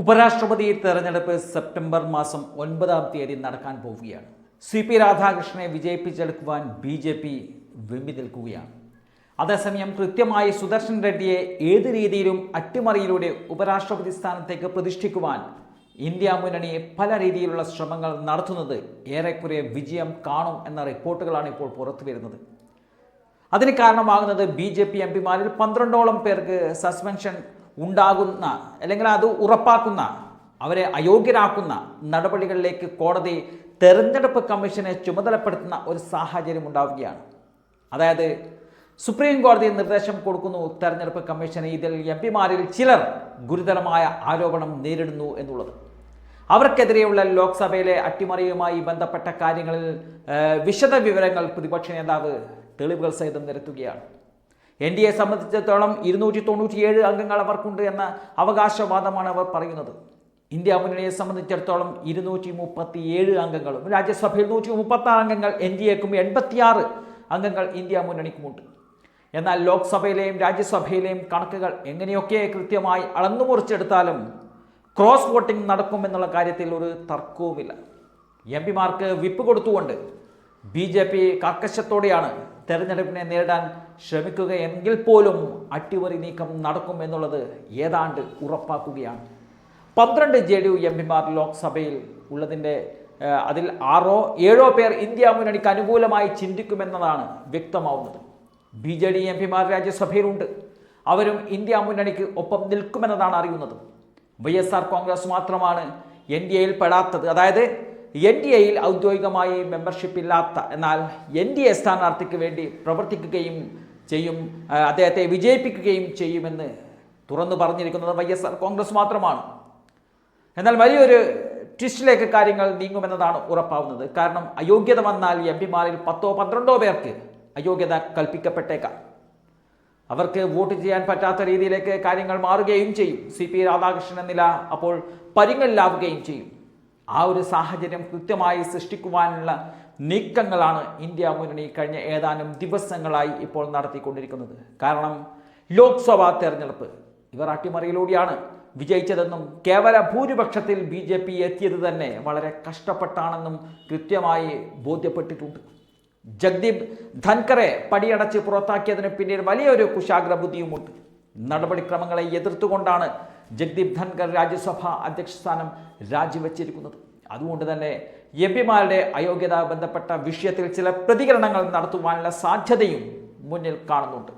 ഉപരാഷ്ട്രപതി തെരഞ്ഞെടുപ്പ് സെപ്റ്റംബർ മാസം ഒൻപതാം തീയതി നടക്കാൻ പോവുകയാണ്. സി പി രാധാകൃഷ്ണനെ വിജയിപ്പിച്ചെടുക്കുവാൻ ബി ജെ പി വെമ്പി നിൽക്കുകയാണ്. അതേസമയം കൃത്യമായി സുദർശൻ റെഡ്ഡിയെ ഏത് രീതിയിലും അട്ടിമറിയിലൂടെ ഉപരാഷ്ട്രപതി സ്ഥാനത്തേക്ക് പ്രതിഷ്ഠിക്കുവാൻ ഇന്ത്യ മുന്നണി പല രീതിയിലുള്ള ശ്രമങ്ങൾ നടത്തുന്നത് ഏറെക്കുറെ വിജയം കാണും എന്ന റിപ്പോർട്ടുകളാണ് ഇപ്പോൾ പുറത്തു വരുന്നത്. അതിന് കാരണമാകുന്നത് ബി ജെ പി എം പിമാരിൽ പന്ത്രണ്ടോളം പേർക്ക് സസ്പെൻഷൻ ഉണ്ടാകുന്ന അല്ലെങ്കിൽ അത് ഉറപ്പാക്കുന്ന അവരെ അയോഗ്യരാക്കുന്ന നടപടികളിലേക്ക് കോടതി തെരഞ്ഞെടുപ്പ് കമ്മീഷനെ ചുമതലപ്പെടുത്തുന്ന ഒരു സാഹചര്യം ഉണ്ടാവുകയാണ്. അതായത് സുപ്രീം കോടതി നിർദ്ദേശം കൊടുക്കുന്നു തെരഞ്ഞെടുപ്പ് കമ്മീഷന് ഇതിൽ എം പിമാരിൽ ചിലർ ഗുരുതരമായ ആരോപണം നേരിടുന്നു എന്നുള്ളത്. അവർക്കെതിരെയുള്ള ലോക്സഭയിലെ അട്ടിമറിയുമായി ബന്ധപ്പെട്ട കാര്യങ്ങളിൽ വിശദ വിവരങ്ങൾ പ്രതിപക്ഷ നേതാവ് തെളിവുകൾ സഹിതം നിരത്തുകയാണ്. എൻ ഡി എ സംബന്ധിച്ചിടത്തോളം ഇരുന്നൂറ്റി തൊണ്ണൂറ്റിയേഴ് അംഗങ്ങൾ അവർക്കുണ്ട് എന്ന അവകാശവാദമാണ് അവർ പറയുന്നത്. ഇന്ത്യ മുന്നണിയെ സംബന്ധിച്ചിടത്തോളം ഇരുന്നൂറ്റി മുപ്പത്തിയേഴ് അംഗങ്ങളും രാജ്യസഭയിൽ നൂറ്റി മുപ്പത്തി ആറ് അംഗങ്ങൾ എൻ ഡി എക്കും എൺപത്തിയാറ് അംഗങ്ങൾ ഇന്ത്യ മുന്നണിക്കുമുണ്ട്. എന്നാൽ ലോക്സഭയിലെയും രാജ്യസഭയിലെയും കണക്കുകൾ എങ്ങനെയൊക്കെ കൃത്യമായി അളന്നു മുറിച്ചെടുത്താലും ക്രോസ് വോട്ടിംഗ് നടക്കുമെന്നുള്ള കാര്യത്തിൽ ഒരു തർക്കവുമില്ല. എം പിമാർക്ക് വിപ്പ് കൊടുത്തുകൊണ്ട് ബി ജെ പി കർക്കശത്തോടെയാണ് തെരഞ്ഞെടുപ്പിനെ നേരിടാൻ ശ്രമിക്കുകയെങ്കിൽ പോലും അട്ടിമറി നീക്കം നടക്കും എന്നുള്ളത് ഏതാണ്ട് ഉറപ്പാക്കുകയാണ്. പന്ത്രണ്ട് ജെ ഡി യു എം പിമാർ ലോക്സഭയിൽ ഉള്ളതിന്റെ അതിൽ ആറോ ഏഴോ പേർ ഇന്ത്യ മുന്നണിക്ക് അനുകൂലമായി ചിന്തിക്കുമെന്നതാണ് വ്യക്തമാവുന്നത്. ബി ജെ ഡി എം പിമാർ രാജ്യസഭയിലുണ്ട്. അവരും ഇന്ത്യ മുന്നണിക്ക് ഒപ്പം നിൽക്കുമെന്നതാണ് അറിയുന്നത്. വൈ എസ് ആർ കോൺഗ്രസ് മാത്രമാണ് എൻ ഡി എയിൽ പെടാത്തത്. അതായത് എൻ ഡി എയിൽ ഔദ്യോഗികമായി മെമ്പർഷിപ്പ് ഇല്ലാത്ത എന്നാൽ എൻ ഡി എ സ്ഥാനാർത്ഥിക്ക് വേണ്ടി പ്രവർത്തിക്കുകയും ചെയ്യും അദ്ദേഹത്തെ വിജയിപ്പിക്കുകയും ചെയ്യുമെന്ന് തുറന്നു പറഞ്ഞിരിക്കുന്നത് വൈ എസ് ആർ കോൺഗ്രസ് മാത്രമാണ്. എന്നാൽ വലിയൊരു ട്വിസ്റ്റിലേക്ക് കാര്യങ്ങൾ നീങ്ങുമെന്നതാണ് ഉറപ്പാവുന്നത്. കാരണം അയോഗ്യത വന്നാൽ എം പിമാരിൽ പത്തോ പന്ത്രണ്ടോ പേർക്ക് അയോഗ്യത കൽപ്പിക്കപ്പെട്ടേക്കാം. അവർക്ക് വോട്ട് ചെയ്യാൻ പറ്റാത്ത രീതിയിലേക്ക് കാര്യങ്ങൾ മാറുകയും ചെയ്യും. സി പി രാധാകൃഷ്ണൻ എന്ന നില അപ്പോൾ പരിങ്ങലിലാവുകയും ചെയ്യും. ആ ഒരു സാഹചര്യം കൃത്യമായി സൃഷ്ടിക്കുവാനുള്ള നീക്കങ്ങളാണ് ഇന്ത്യ മുന്നണി കഴിഞ്ഞ ഏതാനും ദിവസങ്ങളായി ഇപ്പോൾ നടത്തിക്കൊണ്ടിരിക്കുന്നത്. കാരണം ലോക്സഭാ തെരഞ്ഞെടുപ്പ് ഇവർ അട്ടിമറിയിലൂടെയാണ് വിജയിച്ചതെന്നും കേവല ഭൂരിപക്ഷത്തിൽ ബി ജെ പി എത്തിയത് തന്നെ വളരെ കഷ്ടപ്പെട്ടാണെന്നും കൃത്യമായി ബോധ്യപ്പെട്ടിട്ടുണ്ട്. ജഗ്ദീപ് ധൻകറെ പടിയടച്ച് പുറത്താക്കിയതിന് പിന്നീട് വലിയൊരു കുശാഗ്ര ബുദ്ധിയുമുണ്ട് നടപടിക്രമങ്ങളെ എതിർത്തുകൊണ്ടാണ് ജഗ്ദീപ് ധൻഖർ രാജ്യസഭ അധ്യക്ഷ സ്ഥാനം രാജിവെച്ചിരിക്കുന്നത്. അതുകൊണ്ട് തന്നെ എം പിമാരുടെ അയോഗ്യത ബന്ധപ്പെട്ട വിഷയത്തിൽ ചില പ്രതികരണങ്ങൾ നടത്തുവാനുള്ള സാധ്യതയും മുന്നിൽ കാണുന്നുണ്ട്.